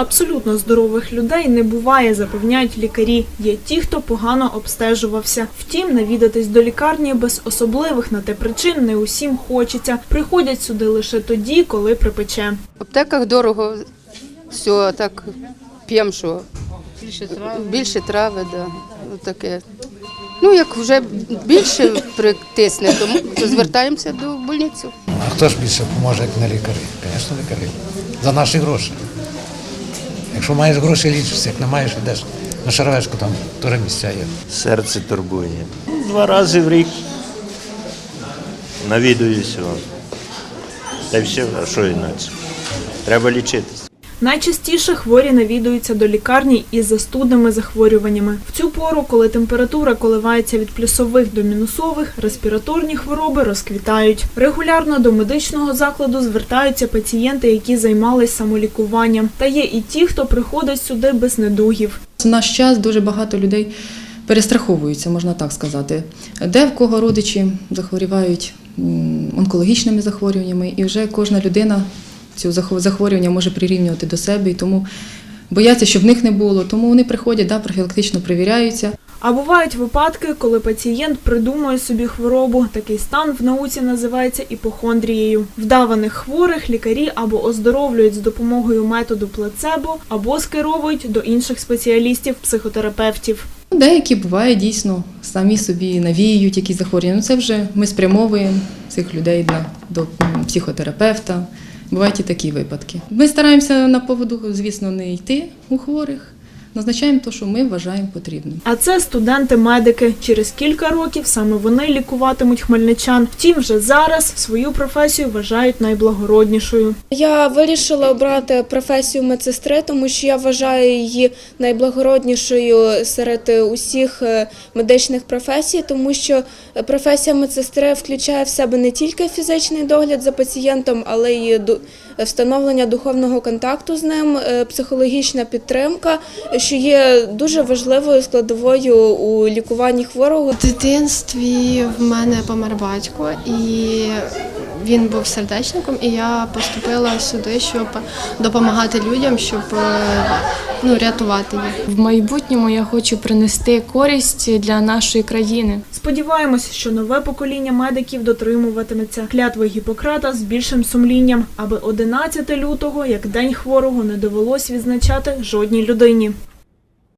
Абсолютно здорових людей не буває, запевняють лікарі. Є ті, хто погано обстежувався. Втім, навідатись до лікарні без особливих на те причин не усім хочеться. Приходять сюди лише тоді, коли припече. В аптеках дорого все, так п'ємо, що Більше трави. більше трави, да. таке. Ну, як вже більше притисне, то, то звертаємося до больниці. А хто ж більше поможе, як не лікарі? Звісно, лікарі. За наші гроші. Якщо маєш гроші, лічишся, як не маєш, йдеш на шаровешку, там теж місця є. Серце турбує. Два рази в рік навідуюся. Та й все, а що інакше? Треба лічитися. Найчастіше хворі навідуються до лікарні із застудними захворюваннями. В цю пору, коли температура коливається від плюсових до мінусових, респіраторні хвороби розквітають. Регулярно до медичного закладу звертаються пацієнти, які займались самолікуванням. Та є і ті, хто приходить сюди без недугів. В наш час дуже багато людей перестраховуються, можна так сказати. Де в кого родичі захворівають онкологічними захворюваннями, і вже кожна людина цю захво- захворювання може прирівнювати до себе, і тому бояться, щоб в них не було. Тому вони приходять, да, профілактично перевіряються. А бувають випадки, коли пацієнт придумує собі хворобу. Такий стан в науці називається іпохондрією. Вдаваних хворих лікарі або оздоровлюють з допомогою методу плацебо, або скеровують до інших спеціалістів, психотерапевтів. Ну, Деякі буває дійсно самі собі навіюють якісь захворювання. Ну, це вже ми спрямовуємо цих людей до психотерапевта. Бувають і такі випадки. Ми стараємося на поводу, звісно, не йти у хворих. Назначаємо те, що ми вважаємо потрібним. А це студенти-медики. Через кілька років саме вони лікуватимуть хмельничан. Втім, вже зараз свою професію вважають найблагороднішою. Я вирішила обрати професію медсестри, тому що я вважаю її найблагороднішою серед усіх е, медичних професій, тому що професія медсестри включає в себе не тільки фізичний догляд за пацієнтом, але й встановлення духовного контакту з ним, е, психологічна підтримка, що є дуже важливою складовою у лікуванні хворого. В дитинстві в мене помер батько, і він був сердечником, і я поступила сюди, щоб допомагати людям, щоб е, ну, рятувати їх. В майбутньому я хочу принести користь для нашої країни. Сподіваємось, що нове покоління медиків дотримуватиметься клятви Гіппократа з більшим сумлінням, аби 11 лютого, як день хворого, не довелось відзначати жодній людині.